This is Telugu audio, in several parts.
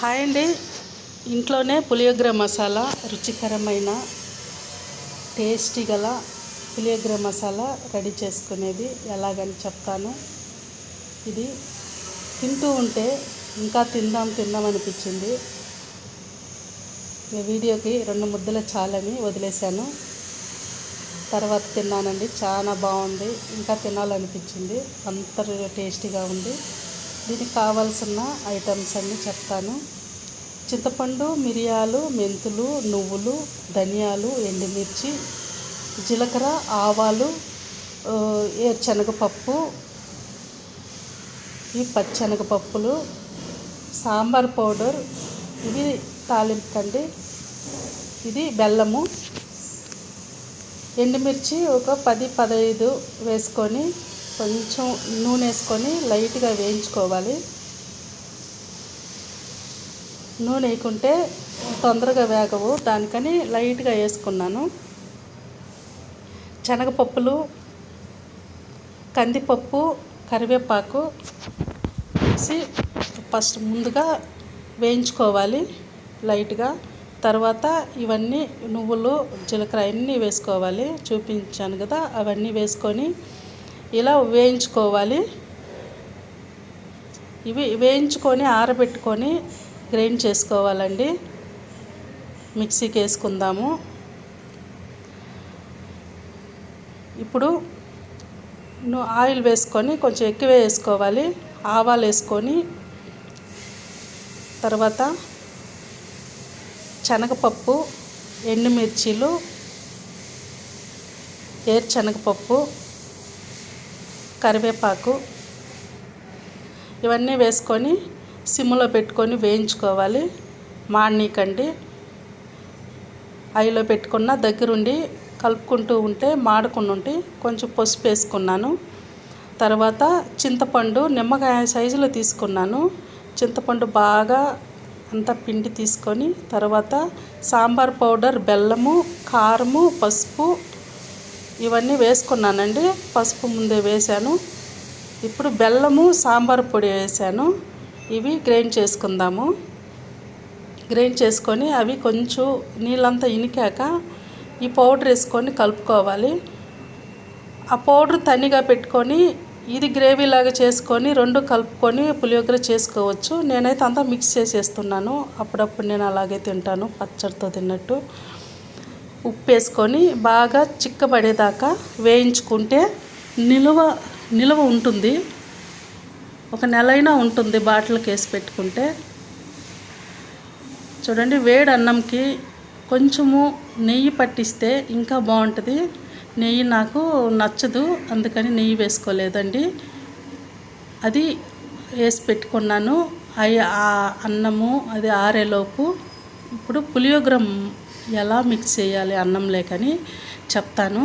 హాయ్ అండి. ఇంట్లోనే పులియోగ్ర మసాలా రుచికరమైన టేస్టీ గల పులియోగ్ర మసాలా రెడీ చేసుకునేది ఎలాగని చెప్తాను. ఇది తింటూ ఉంటే ఇంకా తిందాం తిందాం అనిపించింది. ఈ వీడియోకి రెండు ముద్దల చాలని వదిలేశాను. తర్వాత తిన్నానండి చాలా బాగుంది. ఇంకా తినాలనిపించింది. అంత టేస్టీగా ఉంది. దీనికి కావాల్సిన ఐటమ్స్ అన్నీ చెప్తాను. చింతపండు మిరియాలు మెంతులు నువ్వులు ధనియాలు ఎండుమిర్చి జీలకర్ర ఆవాలు ఏరుశనగపప్పు ఈ పచ్చనగపప్పులు సాంబార్ పౌడర్ ఇవి తాలింపండి ఇది బెల్లము. ఎండుమిర్చి ఒక పది పదహైదు వేసుకొని కొంచెం నూనె వేసుకొని లైట్గా వేయించుకోవాలి. నూనె వేయకుంటే తొందరగా వేగవు. దానికని లైట్గా వేసుకున్నాను. శనగపప్పులు కందిపప్పు కరివేపాకు వేసి ఫస్ట్ ముందుగా వేయించుకోవాలి లైట్గా. తర్వాత ఇవన్నీ నువ్వులు జీలకర్ర అన్నీ వేసుకోవాలి. చూపించాను కదా అవన్నీ వేసుకొని ఇలా వేయించుకోవాలి. ఇవి వేయించుకొని ఆరబెట్టుకొని గ్రైండ్ చేసుకోవాలండి. మిక్సీకి వేసుకుందాము. ఇప్పుడు నువ్వు ఆయిల్ వేసుకొని కొంచెం ఎక్కువ వేసుకోవాలి. ఆవాలు వేసుకొని తర్వాత శనగపప్పు ఎండుమిర్చీలు ఏరుశనగపప్పు కరివేపాకు ఇవన్నీ వేసుకొని సిమ్లో పెట్టుకొని వేయించుకోవాలి. మాడనీకండి. ఐలో పెట్టుకున్న దగ్గరుండి కలుపుకుంటూ ఉంటే మాడకుండా ఉంటే కొంచెం పసుపు వేసుకున్నాను. తర్వాత చింతపండు నిమ్మకాయ సైజులో తీసుకున్నాను. చింతపండు బాగా అంతా పిండి తీసుకొని తర్వాత సాంబార్ పౌడర్ బెల్లము కారము పసుపు ఇవన్నీ వేసుకున్నానండి. పసుపు ముందే వేశాను. ఇప్పుడు బెల్లము సాంబార్ పొడి వేసాను ఇవి గ్రైండ్ చేసుకుందాము. గ్రైండ్ చేసుకొని అవి కొంచెం నీళ్ళంతా ఇనికాక ఈ పౌడర్ వేసుకొని కలుపుకోవాలి. ఆ పౌడర్ తనిగా పెట్టుకొని ఇది గ్రేవీ లాగా చేసుకొని రెండు కలుపుకొని పులియోగర చేసుకోవచ్చు. నేనైతే అంతా మిక్స్ చేసేస్తున్నాను. అప్పుడప్పుడు నేను అలాగే తింటాను పచ్చడితో తిన్నట్టు. ఉప్పు వేసుకొని బాగా చిక్కబడేదాకా వేయించుకుంటే నిలువ నిలువ ఉంటుంది. ఒక నెలైనా ఉంటుంది బాటిల్కి వేసి పెట్టుకుంటే. చూడండి వేడి అన్నంకి కొంచెము నెయ్యి పట్టిస్తే ఇంకా బాగుంటుంది. నెయ్యి నాకు నచ్చదు అందుకని నెయ్యి వేసుకోలేదండి. అది వేసి పెట్టుకున్నాను. అవి ఆ అన్నము అది ఆరేలోపు. ఇప్పుడు పులియోగ్రం ఎలా మిక్స్ చేయాలి అన్నం లేకని చెప్తాను.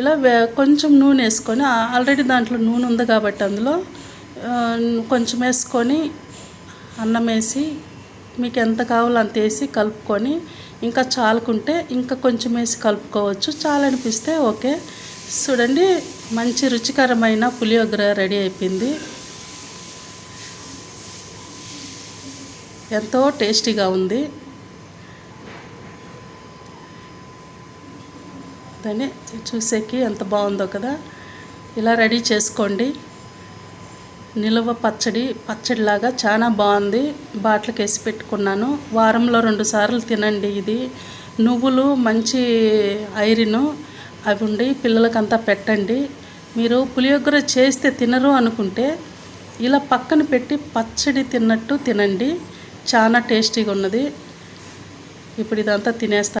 ఇలా కొంచెం నూనె వేసుకొని ఆల్రెడీ దాంట్లో నూనె ఉంది కాబట్టి అందులో కొంచెం వేసుకొని అన్నం వేసి మీకు ఎంత కావాలో అంత వేసి కలుపుకొని ఇంకా చాలుకుంటే ఇంకా కొంచెం వేసి కలుపుకోవచ్చు. చాలనిపిస్తే ఓకే. చూడండి మంచి రుచికరమైన పులియోగర రెడీ అయిపోయింది. ఎంతో టేస్టీగా ఉంది. దాన్ని చూసేకి ఎంత బాగుందో కదా. ఇలా రెడీ చేసుకోండి. నిలువ పచ్చడి పచ్చడిలాగా చాలా బాగుంది. బాటిల్కి వేసి పెట్టుకున్నాను. వారంలో రెండు సార్లు తినండి ఇది. నువ్వులు మంచి ఐరన్ అవి ఉండి పిల్లలకంతా పెట్టండి. మీరు పులియోగర చేస్తే తినరు అనుకుంటే ఇలా పక్కన పెట్టి పచ్చడి తిన్నట్టు తినండి. చాలా టేస్టీగా ఉన్నది. ఇప్పుడు ఇదంతా తినేస్తాను